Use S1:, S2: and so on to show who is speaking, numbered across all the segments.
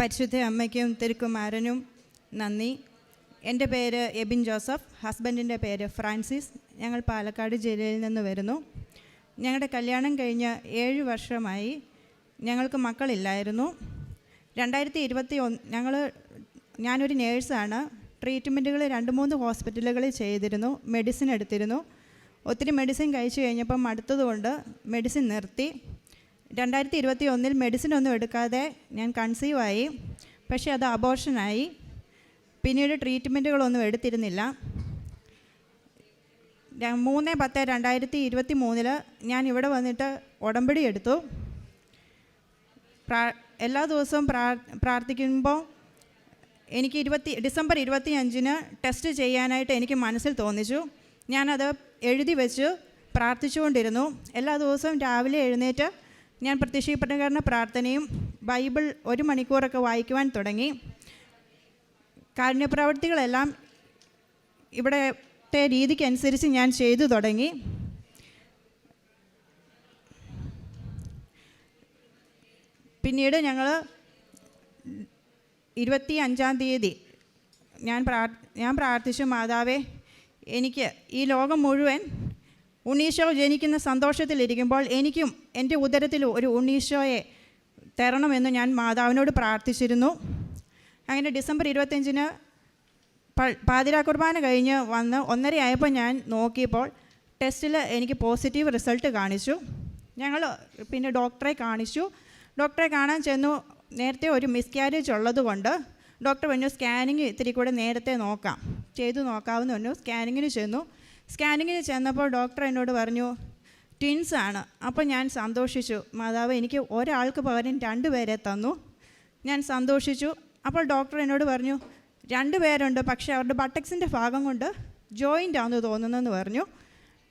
S1: പരിശുദ്ധ അമ്മയ്ക്കും തിരുക്കുമാരനും നന്ദി. എന്റെ പേര് എബിൻ ജോസഫ്. ഹസ്ബൻഡിന്റെ പേര് ഫ്രാൻസിസ്. ഞങ്ങൾ പാലക്കാട് ജില്ലയിൽ നിന്ന് വരുന്നു. ഞങ്ങളുടെ കല്യാണം കഴിഞ്ഞ് ഏഴ് വർഷമായി ഞങ്ങൾക്ക് മക്കളില്ലായിരുന്നു. രണ്ടായിരത്തി ഇരുപത്തി ഒന്ന് ഞങ്ങൾ ഞാനൊരു നേഴ്സാണ്. ട്രീറ്റ്മെന്റുകൾ രണ്ട് മൂന്ന് ഹോസ്പിറ്റലുകളിൽ ചെയ്തിരുന്നു. മെഡിസിൻ എടുത്തിരുന്നു. ഒത്തിരി മെഡിസിൻ കഴിച്ചു കഴിഞ്ഞപ്പം മടുത്തതുകൊണ്ട് മെഡിസിൻ നിർത്തി. രണ്ടായിരത്തി ഇരുപത്തി ഒന്നിൽ മെഡിസിൻ ഒന്നും എടുക്കാതെ ഞാൻ കൺസീവ് ആയി. പക്ഷേ അത് അബോർഷനായി പിന്നീട് ട്രീറ്റ്മെന്റുകളൊന്നും എടുത്തിരുന്നില്ല. മൂന്ന് പത്ത് രണ്ടായിരത്തി ഇരുപത്തി മൂന്നിൽ ഞാൻ ഇവിടെ വന്നിട്ട് ഉടമ്പടി എടുത്തു. എല്ലാ ദിവസവും പ്രാ പ്രാർത്ഥിക്കുമ്പോൾ എനിക്ക് ഇരുപത്തി ഡിസംബർ ഇരുപത്തി അഞ്ചിന് ടെസ്റ്റ് ചെയ്യാനായിട്ട് എനിക്ക് മനസ്സിൽ തോന്നിച്ചു. ഞാനത് എഴുതി വെച്ച് പ്രാർത്ഥിച്ചുകൊണ്ടിരുന്നു. എല്ലാ ദിവസവും രാവിലെ എഴുന്നേറ്റ് ഞാൻ പ്രത്യക്ഷീകരണ പ്രാർത്ഥനയും ബൈബിൾ ഒരു മണിക്കൂറൊക്കെ വായിക്കുവാൻ തുടങ്ങി. കാരുണ്യപ്രവർത്തികളെല്ലാം ഇവിടത്തെ രീതിക്കനുസരിച്ച് ഞാൻ ചെയ്തു തുടങ്ങി. പിന്നീട് ഞങ്ങൾ ഇരുപത്തി അഞ്ചാം തീയതി ഞാൻ പ്രാർ ഞാൻ പ്രാർത്ഥിച്ചു മാതാവേ എനിക്ക് ഈ ലോകം മുഴുവൻ ഉണ്ണീശോ ജനിക്കുന്ന സന്തോഷത്തിലിരിക്കുമ്പോൾ എനിക്കും എന്റെ ഉദരത്തിൽ ഒരു ഉണ്ണീശോയെ തരണമെന്ന് ഞാൻ മാതാവിനോട് പ്രാർത്ഥിച്ചിരുന്നു. അങ്ങനെ ഡിസംബർ ഇരുപത്തഞ്ചിന് പാതിരാ കുർബാന കഴിഞ്ഞ് വന്ന് ഒന്നരയായപ്പോൾ ഞാൻ നോക്കിയപ്പോൾ ടെസ്റ്റിൽ എനിക്ക് പോസിറ്റീവ് റിസൾട്ട് കാണിച്ചു. ഞങ്ങൾ പിന്നെ ഡോക്ടറെ കാണിച്ചു. ഡോക്ടറെ കാണാൻ ചെന്നു. നേരത്തെ ഒരു മിസ്കാരേജ് ഉള്ളതുകൊണ്ട് ഡോക്ടർ പറഞ്ഞു സ്കാനിങ് ഇത്തിരി കൂടെ നേരത്തെ നോക്കാം. ചെയ്തു നോക്കാമെന്ന് പറഞ്ഞു സ്കാനിങ്ങിന് ചെന്നു. സ്കാനിങ്ങിന് ചെന്നപ്പോൾ ഡോക്ടർ എന്നോട് പറഞ്ഞു ട്വിൻസ് ആണ്. അപ്പോൾ ഞാൻ സന്തോഷിച്ചു. മാതാവ് എനിക്ക് ഒരാൾക്ക് പകരം രണ്ട് പേരെ തന്നു. ഞാൻ സന്തോഷിച്ചു. അപ്പോൾ ഡോക്ടർ എന്നോട് പറഞ്ഞു രണ്ട് പേരുണ്ട് പക്ഷേ അവരുടെ ബട്ടക്സിന്റെ ഭാഗം കൊണ്ട് ജോയിന്റ് ആണെന്ന് തോന്നുന്നതെന്ന് പറഞ്ഞു.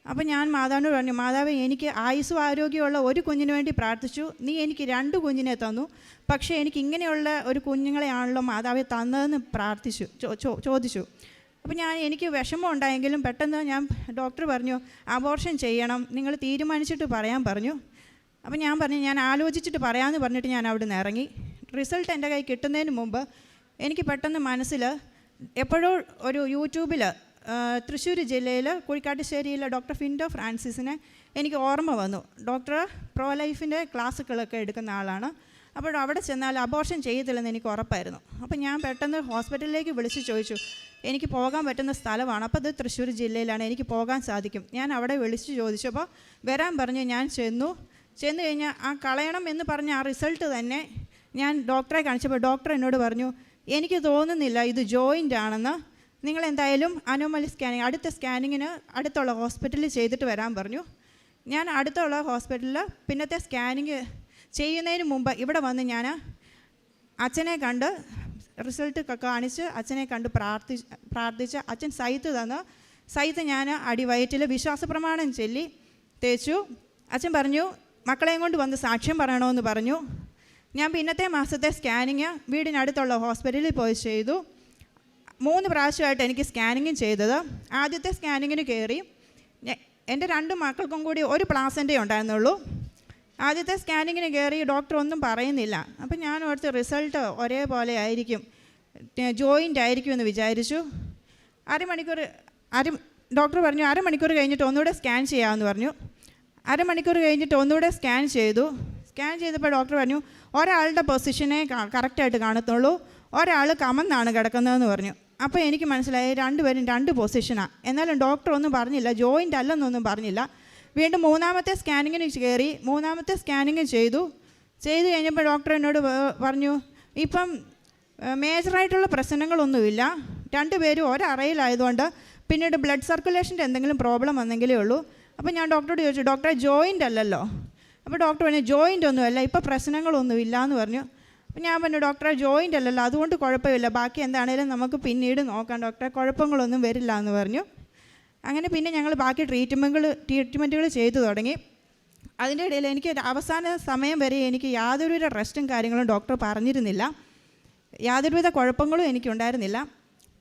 S1: അപ്പോൾ ഞാൻ മാതാവിനോട് പറഞ്ഞു മാതാവ് എനിക്ക് ആയുസ്സും ആരോഗ്യമുള്ള ഒരു കുഞ്ഞിന് വേണ്ടി പ്രാർത്ഥിച്ചു. നീ എനിക്ക് രണ്ട് കുഞ്ഞിനെ തന്നു. പക്ഷേ എനിക്ക് ഇങ്ങനെയുള്ള ഒരു കുഞ്ഞുങ്ങളെയാണല്ലോ മാതാവ് തന്നതെന്ന് പ്രാർത്ഥിച്ചു ചോദിച്ചു. അപ്പോൾ ഞാൻ എനിക്ക് വിഷമം ഉണ്ടായെങ്കിലും പെട്ടെന്ന് ഞാൻ ഡോക്ടർ പറഞ്ഞു അബോർഷൻ ചെയ്യണം. നിങ്ങൾ തീരുമാനിച്ചിട്ട് പറയാൻ പറഞ്ഞു. അപ്പോൾ ഞാൻ പറഞ്ഞു ഞാൻ ആലോചിച്ചിട്ട് പറയാമെന്ന് പറഞ്ഞിട്ട് ഞാൻ അവിടെ നിന്ന് ഇറങ്ങി. റിസൾട്ട് എന്റെ കൈ കിട്ടുന്നതിന് മുമ്പ് എനിക്ക് പെട്ടെന്ന് മനസ്സിൽ എപ്പോഴോ ഒരു യൂട്യൂബിൽ തൃശ്ശൂർ ജില്ലയിൽ കുഴിക്കാട്ടുശ്ശേരിയിലെ ഡോക്ടർ ഫിൻഡോ ഫ്രാൻസിസിനെ എനിക്ക് ഓർമ്മ വന്നു. ഡോക്ടർ പ്രോ ലൈഫിന്റെ ക്ലാസ്സുകളൊക്കെ എടുക്കുന്ന ആളാണ്. അപ്പോൾ അവിടെ ചെന്നാൽ അബോർഷൻ ചെയ്യത്തില്ലെന്ന് എനിക്ക് ഉറപ്പായിരുന്നു. അപ്പോൾ ഞാൻ പെട്ടെന്ന് ഹോസ്പിറ്റലിലേക്ക് വിളിച്ച് ചോദിച്ചു എനിക്ക് പോകാൻ പറ്റുന്ന സ്ഥലമാണ്. അപ്പോൾ അത് തൃശ്ശൂർ ജില്ലയിലാണ്. എനിക്ക് പോകാൻ സാധിക്കും. ഞാൻ അവിടെ വിളിച്ച് ചോദിച്ചപ്പോൾ വരാൻ പറഞ്ഞ് ഞാൻ ചെന്നു. ചെന്ന് കഴിഞ്ഞാൽ ആ കളയണം എന്ന് പറഞ്ഞ ആ റിസൾട്ട് തന്നെ ഞാൻ ഡോക്ടറെ കാണിച്ചപ്പോൾ ഡോക്ടർ എന്നോട് പറഞ്ഞു എനിക്ക് തോന്നുന്നില്ല ഇത് ജോയിന്റ് ആണെന്ന്. നിങ്ങൾ എന്തായാലും അനോമലി സ്കാനിങ് അടുത്ത സ്കാനിങ്ങിന് അടുത്തുള്ള ഹോസ്പിറ്റലിൽ ചെയ്തിട്ട് വരാൻ പറഞ്ഞു. ഞാൻ അടുത്തുള്ള ഹോസ്പിറ്റലിൽ പിന്നത്തെ സ്കാനിങ് ചെയ്യുന്നതിന് മുമ്പ് ഇവിടെ വന്ന് ഞാൻ അച്ഛനെ കണ്ട് റിസൾട്ട് കാണിച്ച് അച്ഛനെ കണ്ട് പ്രാർത്ഥി പ്രാർത്ഥിച്ച് അച്ഛൻ സൈത്ത് തന്ന്. സൈത്ത് ഞാൻ അടിവയറ്റിൽ വിശ്വാസ പ്രമാണം ചൊല്ലി തേച്ചു. അച്ഛൻ പറഞ്ഞു മക്കളെയും കൊണ്ട് വന്ന് സാക്ഷ്യം പറയണമെന്ന് പറഞ്ഞു. ഞാൻ പിന്നത്തെ മാസത്തെ സ്കാനിങ് വീടിനടുത്തുള്ള ഹോസ്പിറ്റലിൽ പോയി ചെയ്തു. മൂന്ന് പ്രാവശ്യമായിട്ട് എനിക്ക് സ്കാനിങ്ങും ചെയ്തത്. ആദ്യത്തെ സ്കാനിങ്ങിന് കയറി. എന്റെ രണ്ട് മക്കൾക്കും കൂടി ഒരു പ്ലാസന്റെ ഉണ്ടായിരുന്നുള്ളൂ. ആദ്യത്തെ സ്കാനിങ്ങിന് കയറി ഡോക്ടർ ഒന്നും പറയുന്നില്ല. അപ്പം ഞാൻ ഓർത്ത് റിസൾട്ട് ഒരേപോലെ ആയിരിക്കും. ജോയിന്റ് ആയിരിക്കും എന്ന് വിചാരിച്ചു. അരമണിക്കൂർ അര ഡോക്ടർ പറഞ്ഞു അരമണിക്കൂർ കഴിഞ്ഞിട്ട് ഒന്നുകൂടെ സ്കാൻ ചെയ്യാമെന്ന് പറഞ്ഞു. അരമണിക്കൂർ കഴിഞ്ഞിട്ട് ഒന്നുകൂടെ സ്കാൻ ചെയ്തു. സ്കാൻ ചെയ്തപ്പോൾ ഡോക്ടർ പറഞ്ഞു ഒരാളുടെ പൊസിഷനെ കറക്റ്റായിട്ട് കാണത്തുള്ളൂ. ഒരാൾ കമന്നാണ് കിടക്കുന്നതെന്ന് പറഞ്ഞു. അപ്പോൾ എനിക്ക് മനസ്സിലായി രണ്ടുപേരും രണ്ട് പൊസിഷനാണ് എന്നാലും ഡോക്ടർ ഒന്നും പറഞ്ഞില്ല ജോയിന്റ് അല്ലെന്നൊന്നും പറഞ്ഞില്ല. വീണ്ടും മൂന്നാമത്തെ സ്കാനിങ്ങിന് കയറി മൂന്നാമത്തെ സ്കാനിങ് ചെയ്തു. ചെയ്തു കഴിഞ്ഞപ്പോൾ ഡോക്ടർ എന്നോട് പറഞ്ഞു ഇപ്പം മേജറായിട്ടുള്ള പ്രശ്നങ്ങളൊന്നുമില്ല. രണ്ടുപേരും ഒരറയിലായതുകൊണ്ട് പിന്നീട് ബ്ലഡ് സർക്കുലേഷന്റെ എന്തെങ്കിലും പ്രോബ്ലം വന്നെങ്കിലേ ഉള്ളൂ. അപ്പോൾ ഞാൻ ഡോക്ടറോട് ചോദിച്ചു ഡോക്ടറെ ജോയിന്റ് അല്ലല്ലോ? അപ്പോൾ ഡോക്ടർ പറഞ്ഞു ജോയിന്റ് ഒന്നുമല്ല ഇപ്പോൾ പ്രശ്നങ്ങളൊന്നുമില്ല എന്ന് പറഞ്ഞു. അപ്പോൾ ഞാൻ പറഞ്ഞു ഡോക്ടറെ ജോയിന്റ് അല്ലല്ലോ അതുകൊണ്ട് കുഴപ്പമില്ല. ബാക്കി എന്താണേലും നമുക്ക് പിന്നീട് നോക്കാം ഡോക്ടറെ. കുഴപ്പങ്ങളൊന്നും വരില്ല എന്ന് പറഞ്ഞു. അങ്ങനെ പിന്നെ ഞങ്ങൾ ബാക്കി ട്രീറ്റ്മെന്റുകൾ ട്രീറ്റ്മെന്റുകൾ ചെയ്തു തുടങ്ങി. അതിന്റെ ഇടയിൽ എനിക്ക് അവസാന സമയം വരെ എനിക്ക് യാതൊരുവിധ റെസ്റ്റും കാര്യങ്ങളും ഡോക്ടർ പറഞ്ഞിരുന്നില്ല. യാതൊരുവിധ കുഴപ്പങ്ങളും എനിക്കുണ്ടായിരുന്നില്ല.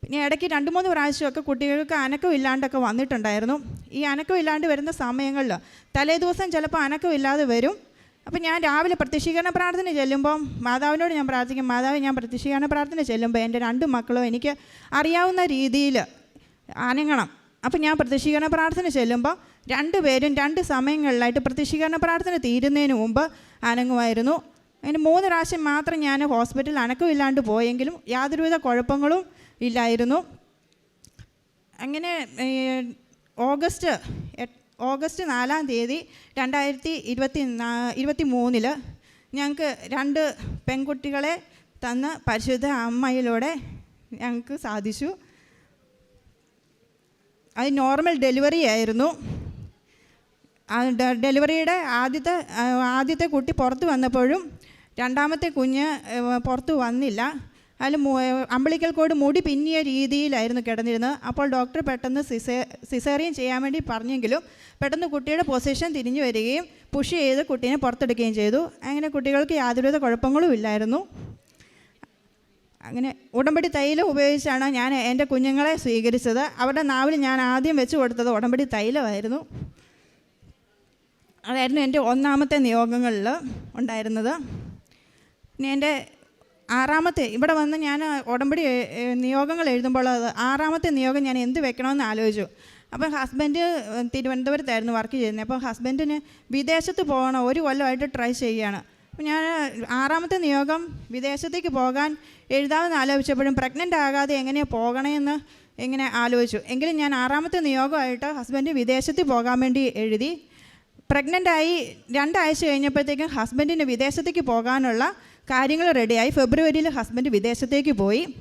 S1: പിന്നെ ഇടയ്ക്ക് രണ്ട് മൂന്ന് പ്രാവശ്യമൊക്കെ കുട്ടികൾക്ക് അനക്കം ഇല്ലാണ്ടൊക്കെ വന്നിട്ടുണ്ടായിരുന്നു. ഈ അനക്കം ഇല്ലാണ്ട് വരുന്ന സമയങ്ങളിൽ തലേ ദിവസം ചിലപ്പോൾ അനക്കം ഇല്ലാതെ വരും. അപ്പം ഞാൻ രാവിലെ പ്രത്യക്ഷീകരണ പ്രാർത്ഥന ചെല്ലുമ്പം മാതാവിനോട് ഞാൻ പ്രാർത്ഥിക്കും മാതാവ് ഞാൻ പ്രത്യക്ഷീകരണ പ്രാർത്ഥന ചെല്ലുമ്പോൾ എന്റെ രണ്ട് മക്കളും എനിക്ക് അറിയാവുന്ന രീതിയിൽ അനങ്ങണം. അപ്പം ഞാൻ പ്രതിഷ്ഠീകരണ പ്രാർത്ഥന ചെല്ലുമ്പോൾ രണ്ടുപേരും രണ്ട് സമയങ്ങളിലായിട്ട് പ്രതിഷ്ഠീകരണ പ്രാർത്ഥന തീരുന്നതിന് മുമ്പ് അനങ്ങുമായിരുന്നു. അതിന് മൂന്ന് പ്രാവശ്യം മാത്രം ഞാൻ ഹോസ്പിറ്റലിൽ അനക്കമില്ലാണ്ട് പോയെങ്കിലും യാതൊരുവിധ കുഴപ്പങ്ങളും ഇല്ലായിരുന്നു. അങ്ങനെ ഓഗസ്റ്റ് ഓഗസ്റ്റ് നാലാം തീയതി രണ്ടായിരത്തി ഇരുപത്തി നാ ഇരുപത്തി മൂന്നിൽ ഞങ്ങൾക്ക് രണ്ട് പെൺകുട്ടികളെ തന്ന് പരിശുദ്ധ അമ്മയിലൂടെ ഞങ്ങൾക്ക് സാധിച്ചു. അത് നോർമൽ ഡെലിവറി ആയിരുന്നു. ഡെലിവറിയുടെ ആദ്യത്തെ ആദ്യത്തെ കുട്ടി പുറത്ത് വന്നപ്പോഴും രണ്ടാമത്തെ കുഞ്ഞ് പുറത്ത് വന്നില്ല. അതിൽ അമ്പളിക്കൽ കോട് മുടി പിന്നിയ രീതിയിലായിരുന്നു കിടന്നിരുന്നത്. അപ്പോൾ ഡോക്ടർ പെട്ടെന്ന് സിസേ സിസേറിയൻ ചെയ്യാൻ വേണ്ടി പറഞ്ഞെങ്കിലും പെട്ടെന്ന് കുട്ടിയുടെ പൊസിഷൻ തിരിഞ്ഞു വരികയും പുഷ് ചെയ്ത് കുട്ടീനെ പുറത്തെടുക്കുകയും ചെയ്തു. അങ്ങനെ കുട്ടികൾക്ക് യാതൊരുവിധ കുഴപ്പങ്ങളും ഇല്ലായിരുന്നു. അങ്ങനെ ഉടമ്പടി തൈലം ഉപയോഗിച്ചാണ് ഞാൻ എന്റെ കുഞ്ഞുങ്ങളെ സ്വീകരിച്ചത്. അവരുടെ നാവിൽ ഞാൻ ആദ്യം വെച്ച് കൊടുത്തത് ഉടമ്പടി തൈലമായിരുന്നു. അതായിരുന്നു എന്റെ ഒന്നാമത്തെ നിയോഗങ്ങളിൽ ഉണ്ടായിരുന്നത്. പിന്നെ എന്റെ ആറാമത്തെ ഇവിടെ വന്ന് ഞാൻ ഉടമ്പടി നിയോഗങ്ങൾ എഴുതുമ്പോൾ അത് ആറാമത്തെ നിയോഗം ഞാൻ എന്ത് വെക്കണമെന്ന് ആലോചിച്ചു. അപ്പോൾ ഹസ്ബൻഡ് തിരുവനന്തപുരത്തായിരുന്നു വർക്ക് ചെയ്യുന്നത്. അപ്പോൾ ഹസ്ബൻഡിന് വിദേശത്ത് പോകണം ഒരു കൊല്ലമായിട്ട് ട്രൈ ചെയ്യുകയാണ്. ഞാൻ ആറാമത്തെ നിയോഗം വിദേശത്തേക്ക് പോകാൻ എഴുതാമെന്ന് ആലോചിച്ചപ്പോഴും പ്രഗ്നന്റ് ആകാതെ എങ്ങനെയാണ് പോകണമെന്ന് ഇങ്ങനെ ആലോചിച്ചു. എങ്കിലും ഞാൻ ആറാമത്തെ നിയോഗമായിട്ട് ഹസ്ബൻഡ് വിദേശത്ത് പോകാൻ വേണ്ടി എഴുതി. പ്രഗ്നന്റായി രണ്ടാഴ്ച കഴിഞ്ഞപ്പോഴത്തേക്കും ഹസ്ബൻഡിന് വിദേശത്തേക്ക് പോകാനുള്ള കാര്യങ്ങൾ റെഡിയായി ഫെബ്രുവരിയിൽ ഹസ്ബൻഡ് വിദേശത്തേക്ക് പോയി.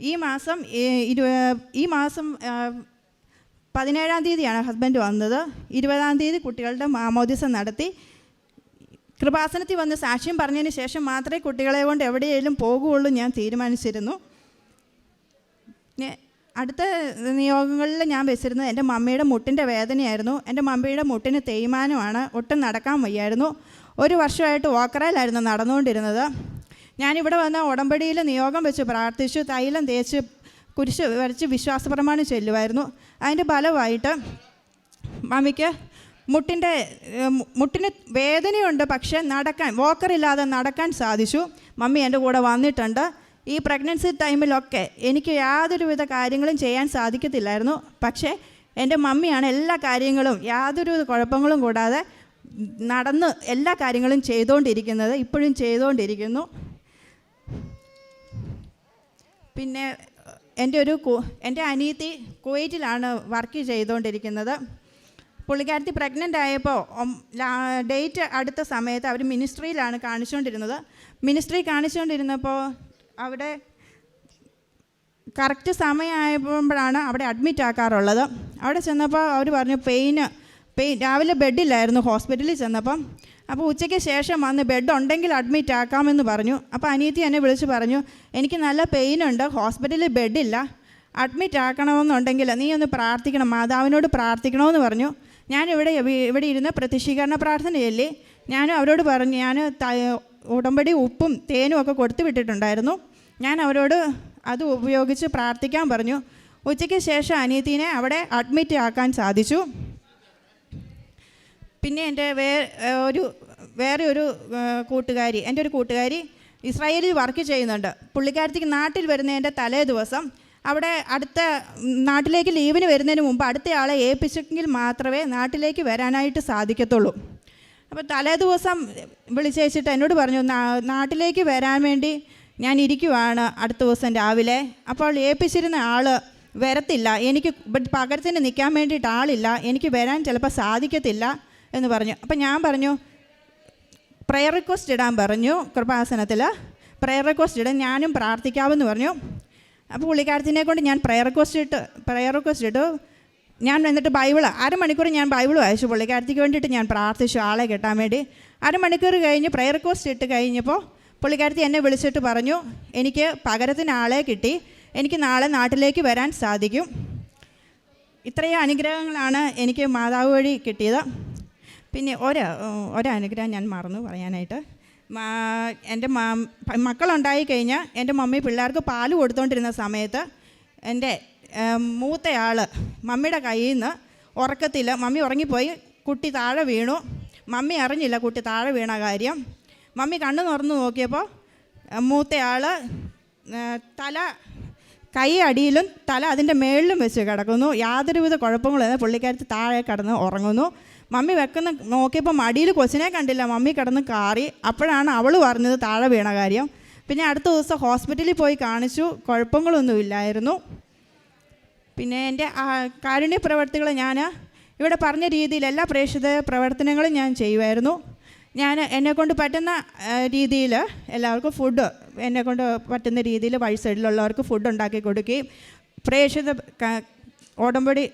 S1: ഈ മാസം ഈ മാസം പതിനേഴാം തീയതിയാണ് ഹസ്ബൻഡ് വന്നത്. ഇരുപതാം തീയതി കുട്ടികളുടെ മാമോദിസം നടത്തി. കൃപാസനത്തിൽ വന്ന് സാക്ഷ്യം പറഞ്ഞതിന് ശേഷം മാത്രമേ കുട്ടികളെ കൊണ്ട് എവിടെയെങ്കിലും പോകുകയുള്ളൂ ഞാൻ തീരുമാനിച്ചിരുന്നു. അടുത്ത നിയോഗങ്ങളിൽ ഞാൻ വെച്ചിരുന്നത് എന്റെ മമ്മിയുടെ മുട്ടിന്റെ വേദനയായിരുന്നു. എന്റെ മമ്മിയുടെ മുട്ടിന് തേയ്മാനമാണ്. ഒട്ടും നടക്കാൻ വയ്യായിരുന്നു. ഒരു വർഷമായിട്ട് ഓക്കറയിലായിരുന്നു നടന്നുകൊണ്ടിരുന്നത്. ഞാനിവിടെ വന്ന ഉടമ്പടിയിൽ നിയോഗം വെച്ച് പ്രാർത്ഥിച്ചു. തൈലം തേച്ച് കുരിശ് വരച്ച് വിശ്വാസപ്രമാണം ചെല്ലുമായിരുന്നു. അതിന്റെ ഫലമായിട്ട് മമ്മിക്ക് മുട്ടിന്റെ മുട്ടിന് വേദനയുണ്ട് പക്ഷേ നടക്കാൻ വോക്കറില്ലാതെ നടക്കാൻ സാധിച്ചു. മമ്മി എന്റെ കൂടെ വന്നിട്ടുണ്ട്. ഈ പ്രഗ്നൻസി ടൈമിലൊക്കെ എനിക്ക് യാതൊരുവിധ കാര്യങ്ങളും ചെയ്യാൻ സാധിക്കത്തില്ലായിരുന്നു. പക്ഷേ എന്റെ മമ്മിയാണ് എല്ലാ കാര്യങ്ങളും യാതൊരു കുഴപ്പങ്ങളും കൂടാതെ നടന്ന് എല്ലാ കാര്യങ്ങളും ചെയ്തുകൊണ്ടിരിക്കുന്നത് ഇപ്പോഴും ചെയ്തുകൊണ്ടിരിക്കുന്നു പിന്നെ എന്റെ ഒരു എന്റെ അനിയത്തി കുവൈറ്റിലാണ് വർക്ക് ചെയ്തുകൊണ്ടിരിക്കുന്നത് പുള്ളിക്കാരത്തി പ്രഗ്നന്റ് ആയപ്പോൾ ഡേറ്റ് അടുത്ത സമയത്ത് അവർ മിനിസ്ട്രിയിലാണ് കാണിച്ചുകൊണ്ടിരുന്നത് മിനിസ്ട്രി കാണിച്ചുകൊണ്ടിരുന്നപ്പോൾ അവിടെ കറക്റ്റ് സമയമായപ്പോഴാണ് അവിടെ അഡ്മിറ്റ് ആക്കാറുള്ളത്. അവിടെ ചെന്നപ്പോൾ അവർ പറഞ്ഞു പെയിന് പെയിൻ രാവിലെ ബെഡില്ലായിരുന്നു ഹോസ്പിറ്റലിൽ ചെന്നപ്പം. അപ്പോൾ ഉച്ചയ്ക്ക് ശേഷം വന്ന് ബെഡ് ഉണ്ടെങ്കിൽ അഡ്മിറ്റ് ആക്കാമെന്ന് പറഞ്ഞു. അപ്പോൾ അനിയത്തി എന്നെ വിളിച്ച് പറഞ്ഞു എനിക്ക് നല്ല പെയിനുണ്ട് ഹോസ്പിറ്റലിൽ ബെഡില്ല അഡ്മിറ്റ് ആക്കണമെന്നുണ്ടെങ്കിൽ നീ ഒന്ന് പ്രാർത്ഥിക്കണം മാതാവിനോട് പ്രാർത്ഥിക്കണമെന്ന് പറഞ്ഞു. ഞാനിവിടെ ഇവിടെ ഇരുന്ന് പ്രതിഷ്ഠീകരണ പ്രാർത്ഥനയല്ലേ? ഞാൻ അവരോട് പറഞ്ഞു ഞാൻ ഉടമ്പടി ഉപ്പും തേനും ഒക്കെ കൊടുത്തു വിട്ടിട്ടുണ്ടായിരുന്നു. ഞാൻ അവരോട് അത് ഉപയോഗിച്ച് പ്രാർത്ഥിക്കാൻ പറഞ്ഞു. ഉച്ചയ്ക്ക് ശേഷം അനിയത്തിനെ അവിടെ അഡ്മിറ്റ് ആക്കാൻ സാധിച്ചു. പിന്നെ എന്റെ വേ ഒരു വേറെ ഒരു കൂട്ടുകാരി എന്റെ ഒരു കൂട്ടുകാരി ഇസ്രായേലിൽ വർക്ക് ചെയ്യുന്നുണ്ട്. പുള്ളിക്കാരത്തിക്ക് നാട്ടിൽ വരുന്നതിന്റെ തലേ ദിവസം അവിടെ അടുത്ത നാട്ടിലേക്ക് ലീവിന് വരുന്നതിന് മുമ്പ് അടുത്ത ആളെ ഏൽപ്പിച്ചെങ്കിൽ മാത്രമേ നാട്ടിലേക്ക് വരാനായിട്ട് സാധിക്കത്തുള്ളൂ. അപ്പോൾ തലേ ദിവസം വിളിച്ചേച്ചിട്ട് എന്നോട് പറഞ്ഞു നാട്ടിലേക്ക് വരാൻ വേണ്ടി ഞാൻ ഇരിക്കുവാണ് അടുത്ത ദിവസം രാവിലെ. അപ്പോൾ ഏൽപ്പിച്ചിരുന്ന ആൾ വരത്തില്ല. എനിക്ക് പകരത്തിന് നിൽക്കാൻ വേണ്ടിയിട്ട് ആളില്ല. എനിക്ക് വരാൻ ചിലപ്പോൾ സാധിക്കത്തില്ല. എന്ന് പറഞ്ഞു. അപ്പം ഞാൻ പറഞ്ഞു പ്രയർ റിക്വസ്റ്റ് ഇടാൻ പറഞ്ഞു കൃപാസനത്തിൽ. പ്രയർ റിക്വസ്റ്റ് ഇടാൻ ഞാനും പ്രാർത്ഥിക്കാമെന്ന് പറഞ്ഞു. അപ്പോൾ പുള്ളിക്കാരത്തിനെ കൊണ്ട് ഞാൻ പ്രയർ റിക്വസ്റ്റ് ഇട്ട് പ്രയർ റിക്വസ്റ്റ് ഇട്ടു. ഞാൻ എന്നിട്ട് ബൈബിൾ അരമണിക്കൂർ ഞാൻ ബൈബിൾ വായിച്ചു. പുള്ളിക്കാരത്തിക്ക് വേണ്ടിയിട്ട് ഞാൻ പ്രാർത്ഥിച്ചു ആളെ കിട്ടാൻ വേണ്ടി. അരമണിക്കൂർ കഴിഞ്ഞ് പ്രയർ റിക്വസ്റ്റ് ഇട്ട് കഴിഞ്ഞപ്പോൾ പുള്ളിക്കാരത്തി എന്നെ വിളിച്ചിട്ട് പറഞ്ഞു എനിക്ക് പകരത്തിന് ആളെ കിട്ടി. എനിക്ക് നാളെ നാട്ടിലേക്ക് വരാൻ സാധിക്കും. ഇത്രയും അനുഗ്രഹങ്ങളാണ് എനിക്ക് മാതാവ് വഴി കിട്ടിയത്. പിന്നെ ഒരു ഒരനുഗ്രഹം ഞാൻ മറന്നു പറയാനായിട്ട്. എന്റെ മാ മക്കളുണ്ടായി കഴിഞ്ഞാൽ എന്റെ മമ്മി പിള്ളേർക്ക് പാൽ കൊടുത്തുകൊണ്ടിരുന്ന സമയത്ത് എന്റെ മൂത്തയാൾ മമ്മിയുടെ കയ്യിൽ നിന്ന് ഉറക്കത്തിൽ മമ്മി ഉറങ്ങിപ്പോയി. കുട്ടി താഴെ വീണു. മമ്മി അറിഞ്ഞില്ല കുട്ടി താഴെ വീണ കാര്യം. മമ്മി കണ്ണു തുറന്ന് നോക്കിയപ്പോൾ മൂത്തയാൾ തല കൈ അടിയിലും തല അതിന്റെ മേളിലും വെച്ച് കിടക്കുന്നു. യാതൊരുവിധ കുഴപ്പങ്ങളും പുള്ളിക്കാരത്ത് താഴെ കിടന്ന് ഉറങ്ങുന്നു. മമ്മി വെക്കുന്ന നോക്കിയപ്പോൾ മടിയിൽ കൊച്ചിനെ കണ്ടില്ല. മമ്മി കിടന്ന് കാറി. അപ്പോഴാണ് അവൾ പറഞ്ഞത് താഴെ വീണ കാര്യം. പിന്നെ അടുത്ത ദിവസം ഹോസ്പിറ്റലിൽ പോയി കാണിച്ചു. കുഴപ്പങ്ങളൊന്നുമില്ലായിരുന്നു പിന്നെ എന്റെ കാരുണ്യ പ്രവർത്തികൾ ഞാൻ ഇവിടെ പറഞ്ഞ രീതിയിൽ എല്ലാ പ്രേക്ഷിത പ്രവർത്തനങ്ങളും ഞാൻ ചെയ്യുമായിരുന്നു. ഞാൻ എന്നെക്കൊണ്ട് പറ്റുന്ന രീതിയിൽ എല്ലാവർക്കും ഫുഡ് എന്നെക്കൊണ്ട് പറ്റുന്ന രീതിയിൽ വഴി സൈഡിലുള്ളവർക്ക് ഫുഡ് ഉണ്ടാക്കി കൊടുക്കുകയും പ്രേക്ഷിത ഓടമ്പടി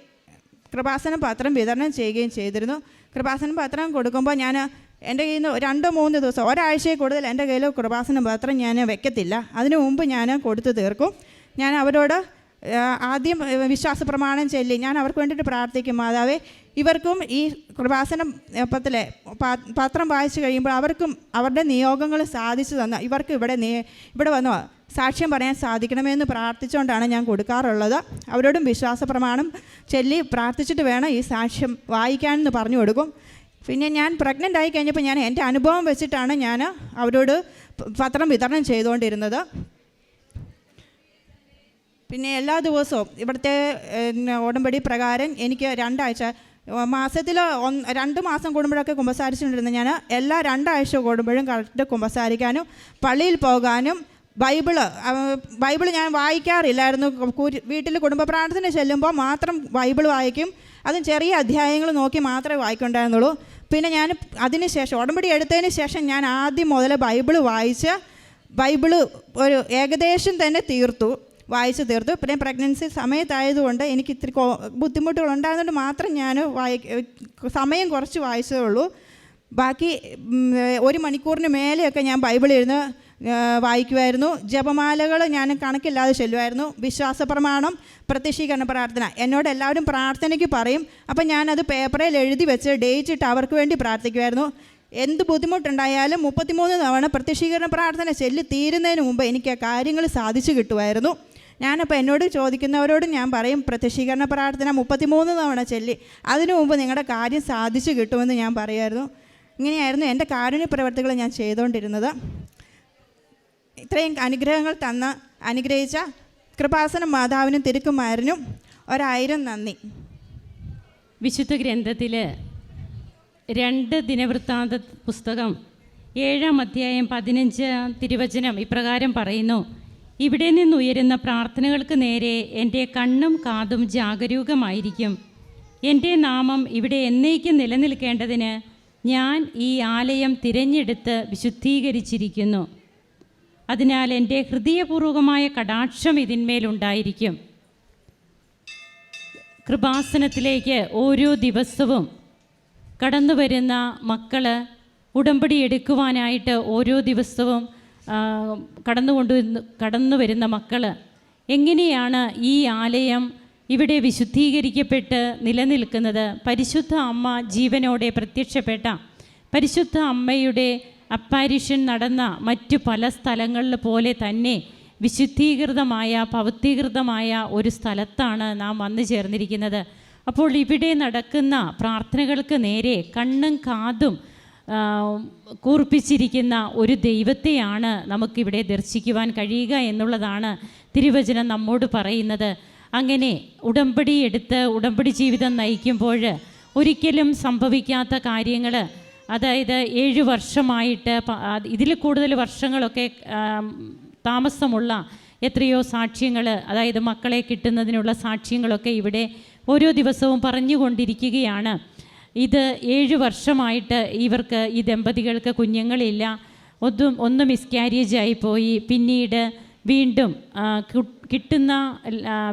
S1: കൃപാസനം പത്രം വിതരണം ചെയ്യുകയും ചെയ്തിരുന്നു. കൃപാസനം പത്രം കൊടുക്കുമ്പോൾ ഞാൻ എന്റെ കയ്യിൽ നിന്ന് രണ്ടോ മൂന്ന് ദിവസം ഒരാഴ്ചയിൽ കൂടുതൽ എന്റെ കയ്യിൽ കൃപാസന പത്രം ഞാൻ വെക്കത്തില്ല. അതിനു മുമ്പ് ഞാൻ കൊടുത്തു തീർക്കും. ഞാൻ അവരോട് ആദ്യം വിശ്വാസ പ്രമാണം ചൊല്ലി ഞാൻ അവർക്ക് വേണ്ടിയിട്ട് പ്രാർത്ഥിക്കും മാതാവേ ഇവർക്കും ഈ കൃപാസനം പത്തിലെ പത്രം വായിച്ചു കഴിയുമ്പോൾ അവർക്കും അവരുടെ നിയോഗങ്ങൾ സാധിച്ചു തന്ന ഇവർക്ക് ഇവിടെ നീ ഇവിടെ വന്നു സാക്ഷ്യം പറയാൻ സാധിക്കണമെന്ന് പ്രാർത്ഥിച്ചുകൊണ്ടാണ് ഞാൻ കൊടുക്കാറുള്ളത്. അവരോടും വിശ്വാസ പ്രമാണം ചൊല്ലി പ്രാർത്ഥിച്ചിട്ട് വേണം ഈ സാക്ഷ്യം വായിക്കാനെന്ന് പറഞ്ഞു കൊടുക്കും. പിന്നെ ഞാൻ പ്രഗ്നന്റ് ആയി കഴിഞ്ഞപ്പോൾ ഞാൻ എന്റെ അനുഭവം വെച്ചിട്ടാണ് ഞാൻ അവരോട് പത്രം വിതരണം ചെയ്തുകൊണ്ടിരുന്നത്. പിന്നെ എല്ലാ ദിവസവും ഇവിടുത്തെ ഉടമ്പടി പ്രകാരം എനിക്ക് രണ്ടാഴ്ച മാസത്തിൽ ഒന്ന് രണ്ട് മാസം കൂടുമ്പോഴൊക്കെ കുമ്പസാരിച്ചുകൊണ്ടിരുന്ന ഞാൻ എല്ലാ രണ്ടാഴ്ച കൂടുമ്പോഴും കറക്റ്റ് കുമ്പസാരിക്കാനും പള്ളിയിൽ പോകാനും ബൈബിൾ ബൈബിൾ ഞാൻ വായിക്കാറില്ലായിരുന്നു. വീട്ടിൽ കുടുംബ പ്രാർത്ഥന ചെല്ലുമ്പോൾ മാത്രം ബൈബിൾ വായിക്കും. അതും ചെറിയ അധ്യായങ്ങൾ നോക്കി മാത്രമേ വായിക്കുണ്ടായിരുന്നുള്ളൂ. പിന്നെ ഞാൻ അതിന് ശേഷം ഉടമ്പടി എടുത്തതിന് ശേഷം ഞാൻ ആദ്യം മുതൽ ബൈബിൾ വായിച്ച് ബൈബിൾ ഒരു ഏകദേശം തന്നെ തീർത്തു. വായിച്ച് തീർത്തു. പിന്നെ പ്രഗ്നൻസി സമയത്തായതുകൊണ്ട് എനിക്ക് ഇത്തിരി ബുദ്ധിമുട്ടുകൾ ഉണ്ടായതുകൊണ്ട് മാത്രം ഞാൻ വായി സമയം കുറച്ച് വായിച്ചതേ ഉള്ളൂ ബാക്കി ഒരു മണിക്കൂറിന് മേലെയൊക്കെ ഞാൻ ബൈബിൾ ഇരുന്ന് വായിക്കുമായിരുന്നു ജപമാലകൾ ഞാൻ കണക്കില്ലാതെ ചെല്ലുമായിരുന്നു വിശ്വാസ പ്രമാണം പ്രത്യക്ഷീകരണ പ്രാർത്ഥന. എന്നോട് എല്ലാവരും പ്രാർത്ഥനയ്ക്ക് പറയും. അപ്പം ഞാനത് പേപ്പറിൽ എഴുതി വെച്ച് ഡേറ്റ് ഇട്ട് അവർക്ക് വേണ്ടി പ്രാർത്ഥിക്കുമായിരുന്നു എന്ത് ബുദ്ധിമുട്ടുണ്ടായാലും മുപ്പത്തിമൂന്ന് തവണ പ്രത്യക്ഷീകരണ പ്രാർത്ഥന ചെല്ലി തീരുന്നതിന് മുമ്പ് എനിക്ക് ആ കാര്യങ്ങൾ സാധിച്ചു കിട്ടുമായിരുന്നു ഞാനപ്പോൾ എന്നോട് ചോദിക്കുന്നവരോട് ഞാൻ പറയും പ്രത്യക്ഷീകരണ പ്രാർത്ഥന മുപ്പത്തിമൂന്ന് തവണ ചെല്ലി. അതിനു മുമ്പ് നിങ്ങളുടെ കാര്യം സാധിച്ചു കിട്ടുമെന്ന് ഞാൻ പറയുമായിരുന്നു ഇങ്ങനെയായിരുന്നു എന്റെ കാരുണ്യ പ്രവർത്തികൾ ഞാൻ ചെയ്തുകൊണ്ടിരുന്നത് ഇത്രയും അനുഗ്രഹങ്ങൾ തന്ന അനുഗ്രഹിച്ച കൃപാസനം മാതാവിനും തിരുക്കുമാരനും ഒരായിരം നന്ദി.
S2: വിശുദ്ധ ഗ്രന്ഥത്തിൽ രണ്ട് ദിനവൃത്താന്ത പുസ്തകം ഏഴാം അധ്യായം പതിനഞ്ച് തിരുവചനം ഇപ്രകാരം പറയുന്നു. ഇവിടെ നിന്നുയരുന്ന പ്രാർത്ഥനകൾക്ക് നേരെ എന്റെ കണ്ണും കാതും ജാഗരൂകമായിരിക്കും. എന്റെ നാമം ഇവിടെ എന്നേക്കും നിലനിൽക്കേണ്ടതിന് ഞാൻ ഈ ആലയം തിരഞ്ഞെടുത്ത് വിശുദ്ധീകരിച്ചിരിക്കുന്നു. അതിനാൽ എന്റെ ഹൃദയപൂർവകമായ കടാക്ഷം ഇതിന്മേലുണ്ടായിരിക്കും കൃപാസനത്തിലേക്ക് ഓരോ ദിവസവും കടന്നു വരുന്ന മക്കൾ ഉടമ്പടി എടുക്കുവാനായിട്ട് ഓരോ ദിവസവും കടന്നുകൊണ്ട് കടന്നു വരുന്ന മക്കൾ എങ്ങനെയാണ് ഈ ആലയം ഇവിടെ വിശുദ്ധീകരിക്കപ്പെട്ട് നിലനിൽക്കുന്നത്? പരിശുദ്ധ അമ്മ ജീവനോടെ പ്രത്യക്ഷപ്പെട്ട പരിശുദ്ധ അമ്മയുടെ അപ്പാരിഷൻ നടന്ന മറ്റു പല സ്ഥലങ്ങളിൽ പോലെ തന്നെ വിശുദ്ധീകൃതമായ പവിത്രീകൃതമായ ഒരു സ്ഥലത്താണ് നാം വന്നു ചേർന്നിരിക്കുന്നത്. അപ്പോൾ ഇവിടെ നടക്കുന്ന പ്രാർത്ഥനകൾക്ക് നേരെ കണ്ണും കാതും കൂർപ്പിച്ചിരിക്കുന്ന ഒരു ദൈവത്തെയാണ് നമുക്കിവിടെ ദർശിക്കുവാൻ കഴിയുക എന്നുള്ളതാണ് തിരുവചനം നമ്മോട് പറയുന്നത്. അങ്ങനെ ഉടമ്പടി എടുത്ത് ഉടമ്പടി ജീവിതം നയിക്കുമ്പോൾ ഒരിക്കലും സംഭവിക്കാത്ത കാര്യങ്ങൾ അതായത് ഏഴ് വർഷമായിട്ട് ഇതിൽ കൂടുതൽ വർഷങ്ങളൊക്കെ താമസമുള്ള എത്രയോ സാക്ഷ്യങ്ങൾ അതായത് മക്കളെ കിട്ടുന്നതിനുള്ള സാക്ഷ്യങ്ങളൊക്കെ ഇവിടെ ഓരോ ദിവസവും പറഞ്ഞുകൊണ്ടിരിക്കുകയാണ്. ഇത് ഏഴ് വർഷമായിട്ട് ഇവർക്ക് ഈ ദമ്പതികൾക്ക് കുഞ്ഞുങ്ങളില്ല. ഒന്നും ഒന്ന് മിസ്കാരേജ് ആയിപ്പോയി പിന്നീട് വീണ്ടും കിട്ടുന്ന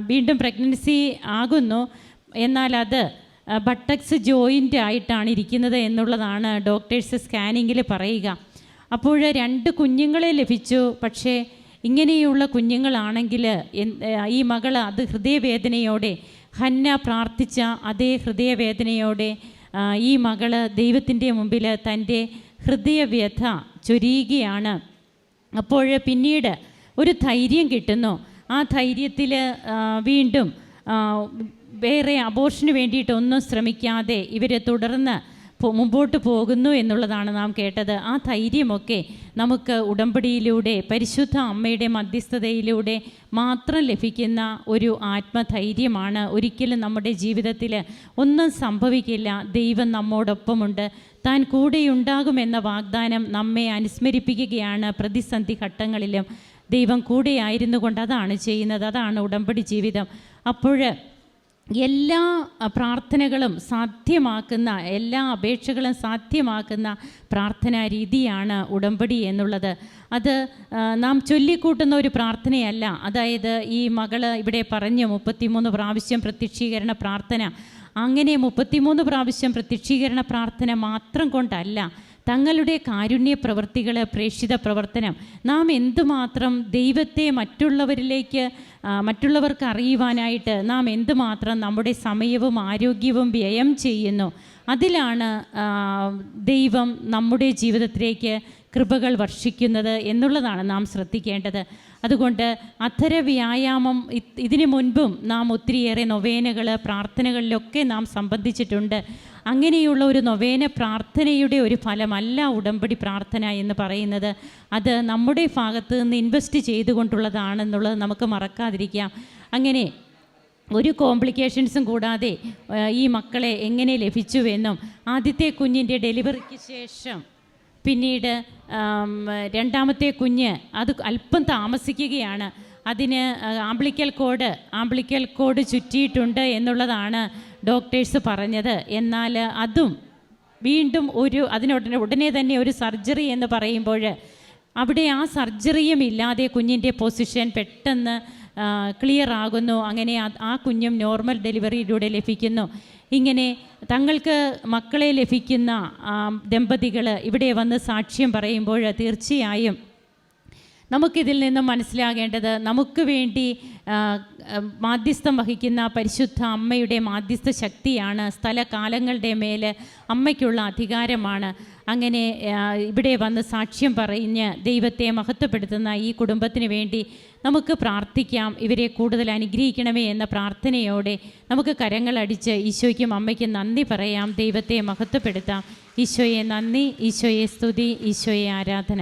S2: വീണ്ടും പ്രഗ്നൻസി ആകുന്നു. എന്നാൽ അത് ബട്ടക്സ് ജോയിന്റ് ആയിട്ടാണ് ഇരിക്കുന്നത് എന്നുള്ളതാണ് ഡോക്ടേഴ്സ് സ്കാനിങ്ങിൽ പറയുക. അപ്പോൾ രണ്ട് കുഞ്ഞുങ്ങളെ ലഭിച്ചു. പക്ഷേ ഇങ്ങനെയുള്ള കുഞ്ഞുങ്ങളാണെങ്കിൽ ഈ മകൾ അത് ഹൃദയവേദനയോടെ ഹന്ന പ്രാർത്ഥിച്ച അതേ ഹൃദയവേദനയോടെ ഈ മകൾ ദൈവത്തിന്റെ മുമ്പിൽ തന്റെ ഹൃദയവ്യഥ ചൊരിയുകയാണ്. അപ്പോൾ പിന്നീട് ഒരു ധൈര്യം കിട്ടുന്നു. ആ ധൈര്യത്തിൽ വീണ്ടും വേറെ അബോർഷന് വേണ്ടിയിട്ടൊന്നും ശ്രമിക്കാതെ ഇവരെ തുടർന്ന് മുമ്പോട്ട് പോകുന്നു എന്നുള്ളതാണ് നാം കേട്ടത്. ആ ധൈര്യമൊക്കെ നമുക്ക് ഉടമ്പടിയിലൂടെ പരിശുദ്ധ അമ്മയുടെ മധ്യസ്ഥതയിലൂടെ മാത്രം ലഭിക്കുന്ന ഒരു ആത്മധൈര്യമാണ്. ഒരിക്കലും നമ്മുടെ ജീവിതത്തിൽ ഒന്നും സംഭവിക്കില്ല. ദൈവം നമ്മോടൊപ്പമുണ്ട്. താൻ കൂടെയുണ്ടാകുമെന്ന വാഗ്ദാനം നമ്മെ അനുസ്മരിപ്പിക്കുകയാണ് പ്രതിസന്ധി ഘട്ടങ്ങളിലും. ദൈവം കൂടെയായിരുന്നു കൊണ്ട് അതാണ് ചെയ്യുന്നത്. അതാണ് ഉടമ്പടി ജീവിതം. അപ്പോൾ എല്ലാ പ്രാർത്ഥനകളും സാധ്യമാക്കുന്ന എല്ലാ അപേക്ഷകളും സാധ്യമാക്കുന്ന പ്രാർത്ഥനാ രീതിയാണ് ഉടമ്പടി എന്നുള്ളത്. അത് നാം ചൊല്ലിക്കൂട്ടുന്ന ഒരു പ്രാർത്ഥനയല്ല. അതായത് ഈ മകൾ ഇവിടെ പറഞ്ഞു മുപ്പത്തിമൂന്ന് പ്രാവശ്യം പ്രത്യക്ഷീകരണ പ്രാർത്ഥന. അങ്ങനെ മുപ്പത്തിമൂന്ന് പ്രാവശ്യം പ്രത്യക്ഷീകരണ പ്രാർത്ഥന മാത്രം കൊണ്ടല്ല. തങ്ങളുടെ കാരുണ്യ പ്രവൃത്തികൾ പ്രേക്ഷിത പ്രവർത്തനം നാം എന്തുമാത്രം ദൈവത്തെ മറ്റുള്ളവരിലേക്ക് മറ്റുള്ളവർക്ക് അറിയുവാനായിട്ട് നാം എന്തുമാത്രം നമ്മുടെ സമയവും ആരോഗ്യവും വ്യയം ചെയ്യുന്നു അതിലാണ് ദൈവം നമ്മുടെ ജീവിതത്തിലേക്ക് കൃപകൾ വർഷിക്കുന്നത് എന്നുള്ളതാണ് നാം ശ്രദ്ധിക്കേണ്ടത്. അതുകൊണ്ട് അത്തര വ്യായാമം ഇതിനു മുൻപും നാം ഒത്തിരിയേറെ നൊവേനകൾ പ്രാർത്ഥനകളിലൊക്കെ നാം സംബന്ധിച്ചിട്ടുണ്ട്. അങ്ങനെയുള്ള ഒരു നൊവേന പ്രാർത്ഥനയുടെ ഒരു ഫലമല്ല ഉടമ്പടി പ്രാർത്ഥന എന്ന് പറയുന്നത്. അത് നമ്മുടെ ഭാഗത്ത് നിന്ന് ഇൻവെസ്റ്റ് ചെയ്തുകൊണ്ടുള്ളതാണെന്നുള്ളത് നമുക്ക് മറക്കാതിരിക്കാം. അങ്ങനെ ഒരു കോംപ്ലിക്കേഷൻസും കൂടാതെ ഈ മക്കളെ എങ്ങനെ ലഭിച്ചുവെന്നും ആദ്യത്തെ കുഞ്ഞിന്റെ ഡെലിവറിക്ക് ശേഷം പിന്നീട് രണ്ടാമത്തെ കുഞ്ഞ് അത് അല്പം താമസിക്കുകയാണ്. അതിന് ആംബ്ലിക്കൽ കോഡ് ആംബ്ലിക്കൽ കോഡ് ചുറ്റിയിട്ടുണ്ട് എന്നുള്ളതാണ് ഡോക്ടേഴ്സ് പറഞ്ഞത്. എന്നാൽ അതും വീണ്ടും ഒരു അതിനുടനെ ഉടനെ തന്നെ ഒരു സർജറി എന്ന് പറയുമ്പോൾ അവിടെ ആ സർജറിയും ഇല്ലാതെ കുഞ്ഞിന്റെ പൊസിഷൻ പെട്ടെന്ന് ക്ലിയർ ആകുന്നു. അങ്ങനെ ആ- കുഞ്ഞും നോർമൽ ഡെലിവറിയിലൂടെ ലഭിക്കുന്നു. ഇങ്ങനെ തങ്ങൾക്ക് മക്കളെ ലഭിക്കുന്ന ദമ്പതികൾ ഇവിടെ വന്ന് സാക്ഷ്യം പറയുമ്പോൾ തീർച്ചയായും നമുക്കിതിൽ നിന്നും മനസ്സിലാകേണ്ടത് നമുക്ക് വേണ്ടി മാധ്യസ്ഥം വഹിക്കുന്ന പരിശുദ്ധ അമ്മയുടെ മാധ്യസ്ഥ ശക്തിയാണ് സ്ഥലകാലങ്ങളുടെ മേൽ അമ്മയ്ക്കുള്ള അധികാരമാണ്. അങ്ങനെ ഇവിടെ വന്ന് സാക്ഷ്യം പറഞ്ഞ് ദൈവത്തെ മഹത്വപ്പെടുത്തുന്ന ഈ കുടുംബത്തിന് വേണ്ടി നമുക്ക് പ്രാർത്ഥിക്കാം. ഇവരെ കൂടുതൽ അനുഗ്രഹിക്കണമേ എന്ന പ്രാർത്ഥനയോടെ നമുക്ക് കരങ്ങളടിച്ച് ഈശോയ്ക്കും അമ്മയ്ക്കും നന്ദി പറയാം. ദൈവത്തെ മഹത്വപ്പെടുത്താം. ഈശോയെ നന്ദി ഈശോയെ സ്തുതി ഈശോയെ ആരാധന.